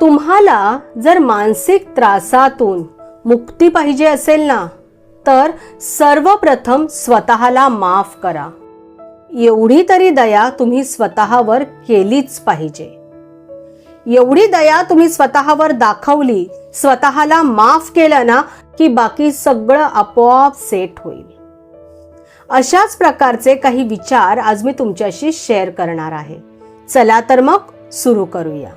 तुम्हाला जर मानसिक त्रासातून मुक्ती पाहिजे असेल ना तर सर्वप्रथम स्वतःला माफ करा. एवढी तरी दया तुम्ही स्वतःवर केलीच पाहिजे. एवढी दया तुम्ही स्वतःवर दाखवली स्वतःला माफ केलं ना की बाकी सगळं आपोआप सेट होईल. अशाच प्रकारचे काही विचार आज मी तुमच्याशी शेअर करणार आहे. चला तर मग सुरू करूया.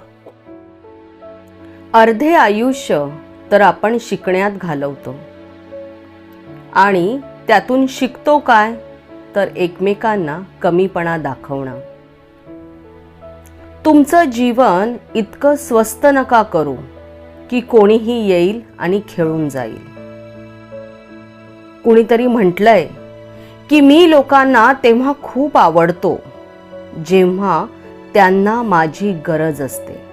अर्धे आयुष्य तर आपण शिकण्यात घालवतो. आणि त्यातून शिकतो काय? तर एकमेकांना कमीपणा दाखवणं. तुमचं जीवन इतकं स्वस्त नका करू की कोणीही येईल आणि खेळून जाईल. कुणीतरी म्हटलंय की मी लोकांना तेव्हा खूप आवडतो जेव्हा त्यांना माझी गरज असते.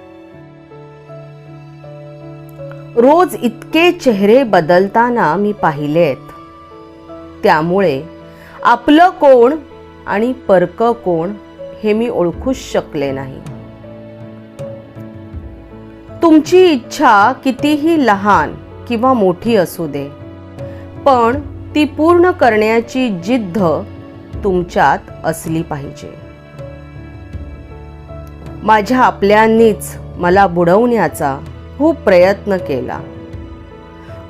रोज इतके चेहरे बदलताना मी पाहिलेत. त्यामुळे आपलं कोण आणि परक कोण हे मी ओळखूच शकले नाही. तुमची इच्छा कितीही लहान किंवा मोठी असू दे पण ती पूर्ण करण्याची जिद्द तुमच्यात असली पाहिजे. माझ्या आपल्यांनीच मला बुडवण्याचा खूप प्रयत्न केला.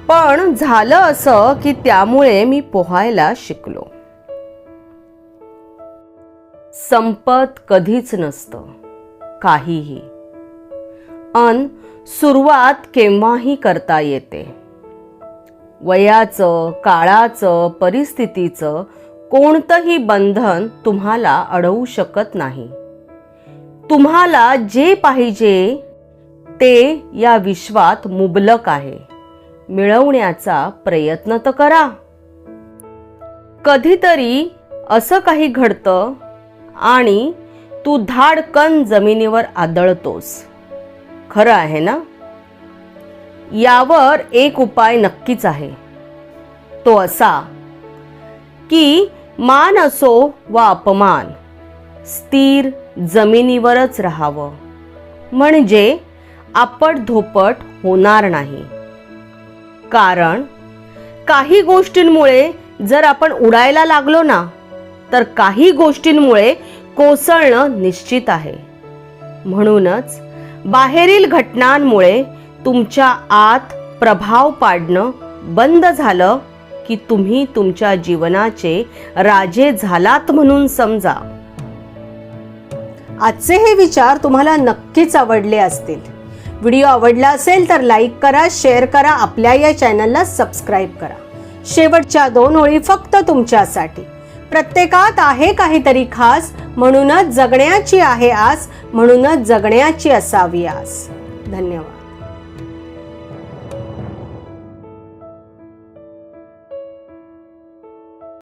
पण झालं असं की त्यामुळे मी पोहायला शिकलो. संपत कधीच नसतं काहीही. अन सुरुवात केव्हाही करता येते. वयाचं काळाचं परिस्थितीचं कोणतंही बंधन तुम्हाला अडवू शकत नाही. तुम्हाला जे पाहिजे ते या विश्वात मुबलक आहे. मिळवण्याचा प्रयत्न तर करा. कधीतरी असं काही घडतं आणि तू धाडकन जमिनीवर आदळतोस. खरं आहे ना? यावर एक उपाय नक्कीच आहे. तो असा की मान असो वा अपमान स्थिर जमिनीवरच राहावं. म्हणजे आपट धोपट होणार नाही. कारण काही गोष्टींमुळे जर आपण उडायला लागलो ना तर काही गोष्टींमुळे कोसळणं निश्चित आहे. म्हणूनच बाहेरील घटनांमुळे तुमच्या आत प्रभाव पाडणं बंद झालं की तुम्ही तुमच्या जीवनाचे राजे झालात म्हणून समजा. आजचे हे विचार तुम्हाला नक्कीच आवडले असतील. व्हिडिओ आवडला असेल तर लाईक करा शेअर करा आपल्या या चॅनलला सबस्क्राईब करा. शेवटच्या दोन ओळी फक्त तुमच्यासाठी. प्रत्येकात आहे काहीतरी खास म्हणूनच जगण्याची आहे आस म्हणूनच जगण्याची असावी आस. धन्यवाद.